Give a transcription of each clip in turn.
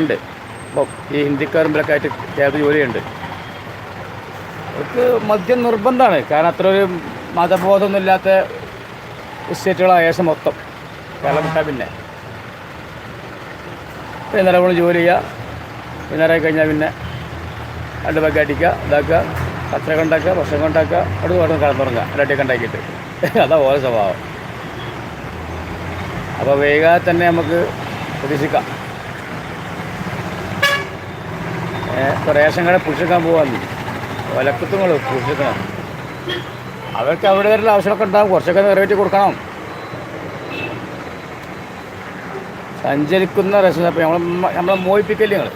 ഉണ്ട്. ഇപ്പം ഈ ഹിന്ദിക്കാരും ഇവരൊക്കെ ആയിട്ട് ചേർത്ത് ജോലിയുണ്ട്. അവർക്ക് മദ്യം നിർബന്ധമാണ്. കാരണം അത്ര ഒരു മതബോധമൊന്നും ഇല്ലാത്ത എസ്റ്റേറ്റുകളായ ശേഷം മൊത്തം. കേരളം വിട്ടാൽ പിന്നെ. ഇന്നലെ കൊണ്ട് ജോലി ചെയ്യുക വൈകുന്നേരം കഴിഞ്ഞാൽ പിന്നെ രണ്ട് ബഗ് അടിക്കുക ഇതാക്കുക കച്ചറ ഉണ്ടാക്കുക ഭക്ഷണം ഉണ്ടാക്കുക അവിടെ വേണം കിടന്നുറങ്ങുക രണ്ടൊക്കെ ഉണ്ടാക്കിയിട്ട്. അതാ ഓരോ സ്വഭാവം. അപ്പോൾ വൈകാതെ തന്നെ നമുക്ക് പ്രതീക്ഷിക്കാം. റേഷൻ കട പുഷിക്കാൻ പോകാൻ ഒലക്കത്തുങ്ങൾ പുഷിക്കണം അവർക്ക് അവിടെ വരെയുള്ള ആവശ്യമൊക്കെ ഉണ്ടാകും കുറച്ചൊക്കെ നിറവേറ്റി കൊടുക്കണം. സഞ്ചരിക്കുന്ന റേഷൻ അപ്പോൾ നമ്മൾ നമ്മളെ മോഹിപ്പിക്കല്ലേ നിങ്ങൾ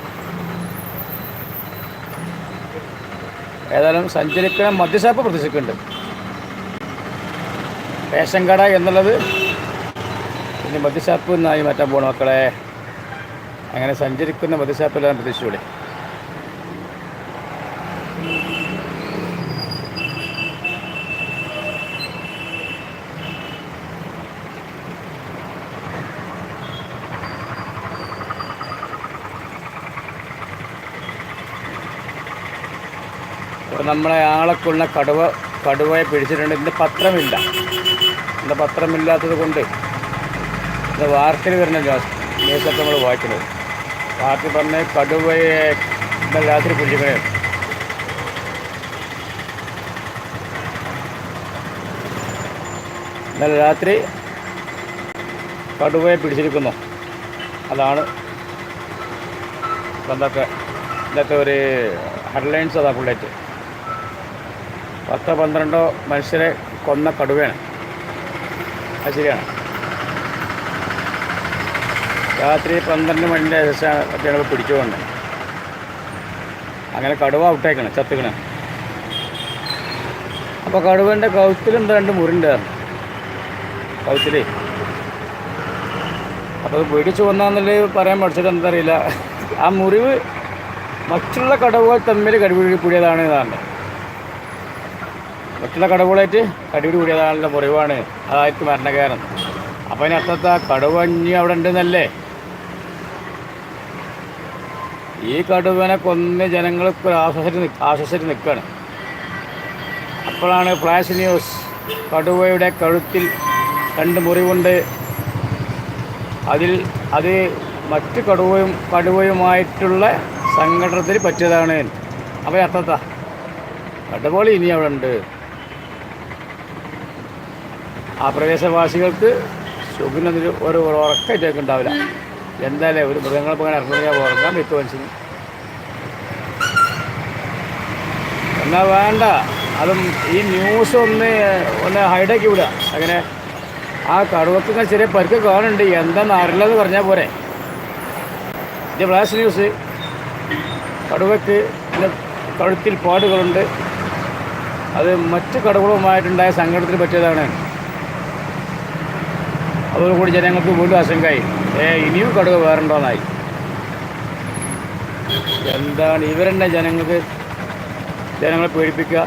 ഏതായാലും സഞ്ചരിക്കുന്ന മദ്യസാപ്പ് പ്രതീക്ഷിക്കുന്നുണ്ട്. റേഷൻ കട എന്നുള്ളത് പിന്നെ മദ്യസാപ്പ് എന്നായി മാറ്റാൻ പോകണം മക്കളെ. അങ്ങനെ സഞ്ചരിക്കുന്ന മദ്യഷാപ്പെല്ലാം പ്രതീക്ഷിച്ചൂടെ. അപ്പോൾ നമ്മളെ ആളെക്കൊള്ള കടുവ കടുവയെ പിടിച്ചിട്ടുണ്ട്. ഇതിന്റെ പത്രമില്ല. ഇതിന്റെ പത്രമില്ലാത്തത് കൊണ്ട് ഇത് വാർത്തയിൽ വരുന്ന ന്യൂസ് ന്യൂസൊക്കെ നമ്മൾ വായിക്കുന്നത്. വാർത്ത പറഞ്ഞ് കടുവയെ രാത്രി പിടിക്കണേ ഇന്നലെ രാത്രി കടുവയെ പിടിച്ചിരിക്കുന്നു. അതാണ് എന്തൊക്കെ ഇതൊക്കെ ഒരു ഹെഡ്ലൈൻസ് അതാ ഫുള്ളായിട്ട് പത്തോ പന്ത്രണ്ടോ മനുഷ്യരെ കൊന്ന കടുവയാണ്. അത് ശരിയാണ്. രാത്രി പന്ത്രണ്ട് മണിന്റെ ശേഷമാണ് ഞങ്ങൾ പിടിച്ചുകൊണ്ട് അങ്ങനെ കടുവ ഔട്ടേക്കണം ചത്തുക്കണ. അപ്പോൾ കടുവന്റെ കൗത്തിലുണ്ട് രണ്ട് മുറിണ്ടായിരുന്നു കൗത്തിലേ. അപ്പോൾ അത് പിടിച്ചു വന്നാന്നുള്ളത് പറയാൻ പഠിച്ചിട്ട് എന്താ അറിയില്ല. ആ മുറിവ് മറ്റുള്ള കടവുകൾ തമ്മിൽ കടുപിടി കൂടിയതാണ് ഇതാണ് മറ്റുള്ള കടവുകളായിട്ട് കടിപിടി കൂടിയതാണല്ലോ മുറിവാണ്. അതായിരിക്കും മരണകാരം അപ്പം അതിനർത്ഥത്തെ കടുവഞ്ഞി അവിടെ ഉണ്ടെന്നല്ലേ? ഈ കടുവനെ കൊന്ന് ജനങ്ങൾക്ക് ആശ്വസിച്ച് ആശ്വസിച്ച് നിൽക്കുകയാണ് അപ്പോഴാണ് ഫ്ലാഷ് ന്യൂസ്. കടുവയുടെ കഴുത്തിൽ രണ്ട് മുറിവുണ്ട്. അതിൽ അത് മറ്റ് കടുവയും കടുവയുമായിട്ടുള്ള സംഘടനത്തിൽ പറ്റിയതാണ്. അപ്പോൾ അർത്ഥത്താ കടുവകൾ ഇനി അവിടെ ഉണ്ട്. ആ പ്രദേശവാസികൾക്ക് ശുഭിനൊരു ഒരു ഉറക്കറ്റൊക്കെ ഉണ്ടാവില്ല. എന്തായാലും ഒരു മൃഗങ്ങളെ പോകാൻ ഇറങ്ങുക ഉറങ്ങാൻ വിത്ത് മനുഷ്യന്. എന്നാൽ വേണ്ട. അതും ഈ ന്യൂസ് ഒന്ന് ഒന്ന് ഹൈഡാക്കി വിടുക. അങ്ങനെ ആ കടുവക്കൊക്കെ ചെറിയ പരുക്ക് കാണുന്നുണ്ട്. എന്താണെന്ന് അറിയില്ലെന്ന് പറഞ്ഞാൽ പോരെ. ഇത് ഫ്ലാഷ് ന്യൂസ് കടുവയ്ക്ക് കഴുത്തിൽ പാടുകളുണ്ട്. അത് മറ്റ് കടുവകളുമായിട്ടുണ്ടായ സങ്കടത്തിന് പറ്റിയതാണ്. അതോടുകൂടി ജനങ്ങൾക്ക് വീണ്ടും ആശങ്കയായി. ഏ ഇനിയും കടുവ വേറെണ്ടോന്നായി. എന്താണ് ഇവരെന്നെ ജനങ്ങൾക്ക് ജനങ്ങളെ പേടിപ്പിക്കുക?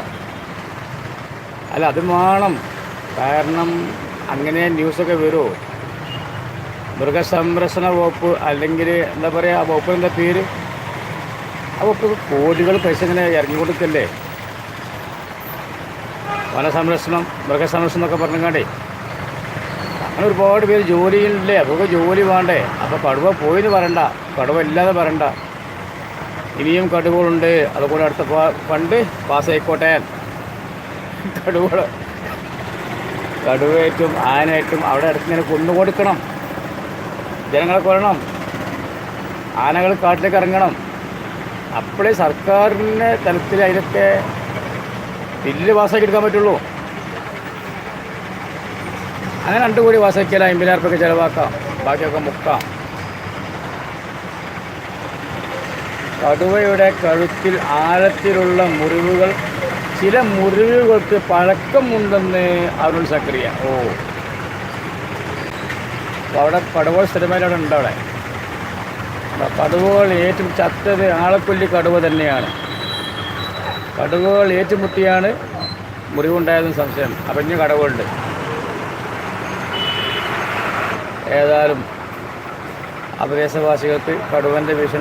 അല്ല അത് വേണം. കാരണം അങ്ങനെ ന്യൂസൊക്കെ വരുമോ മൃഗസംരക്ഷണ വകുപ്പ് അല്ലെങ്കിൽ എന്താ പറയുക ആ വകുപ്പിന്റെ പേര്? ആ വകുപ്പ് കോടികൾ പൈസ ഇങ്ങനെ ഇറങ്ങി കൊടുക്കല്ലേ വനസംരക്ഷണം മൃഗസംരക്ഷണം എന്നൊക്കെ പറഞ്ഞങ്ങാണ്ടേ. അങ്ങനെ ഒരുപാട് പേര് ജോലിയില്ലേ അപ്പോൾ ജോലി വേണ്ടേ. അപ്പോൾ കടുവ പോയിന്ന് പറയണ്ട. കടുവ ഇല്ലാതെ പറയണ്ട. ഇനിയും കടുവകളുണ്ട്. അതുകൂടെ അടുത്ത പണ്ട് പാസ്സായിക്കോട്ടെ. കടുവകൾ കടുവയായിട്ടും ആനയായിട്ടും അവിടെ അടുത്ത് ഇങ്ങനെ കൊന്നു കൊടുക്കണം. ജനങ്ങളെ കൊല്ലണം. ആനകൾ കാട്ടിലേക്ക് ഇറങ്ങണം. അപ്പോഴേ സർക്കാരിന്റെ തലത്തിൽ അതിലൊക്കെ ബില്ല് പാസ്സാക്കി എടുക്കാൻ പറ്റുള്ളൂ. അങ്ങനെ രണ്ട് കോടി പാസ്സാക്കിയാൽ അമ്പതിനായിരം റുപ്യൊക്കെ ചിലവാക്കാം. ബാക്കിയൊക്കെ മുക്കാം. കടുവയുടെ കഴുത്തിൽ ആഴത്തിലുള്ള മുറിവുകൾ ചില മുറിവുകൾക്ക് പഴക്കമുണ്ടെന്ന് അരുൺ സക്രിയ. ഓ. അവിടെ കടുവ സ്ഥിരമായിട്ട് അവിടെ ഉണ്ട് അവിടെ. കടുവകൾ ഏറ്റവും ചത്തത് ആളക്കൊല്ലി കടുവ തന്നെയാണ്. കടുവകൾ ഏറ്റുമുട്ടിയാണ് മുറിവുണ്ടായതെന്ന് സംശയം. അപ്പം ഇനി കടുവകളുണ്ട്. ഏതായാലും ആ പ്രദേശവാസികൾക്ക് കടുവന്റെ ഭീഷണി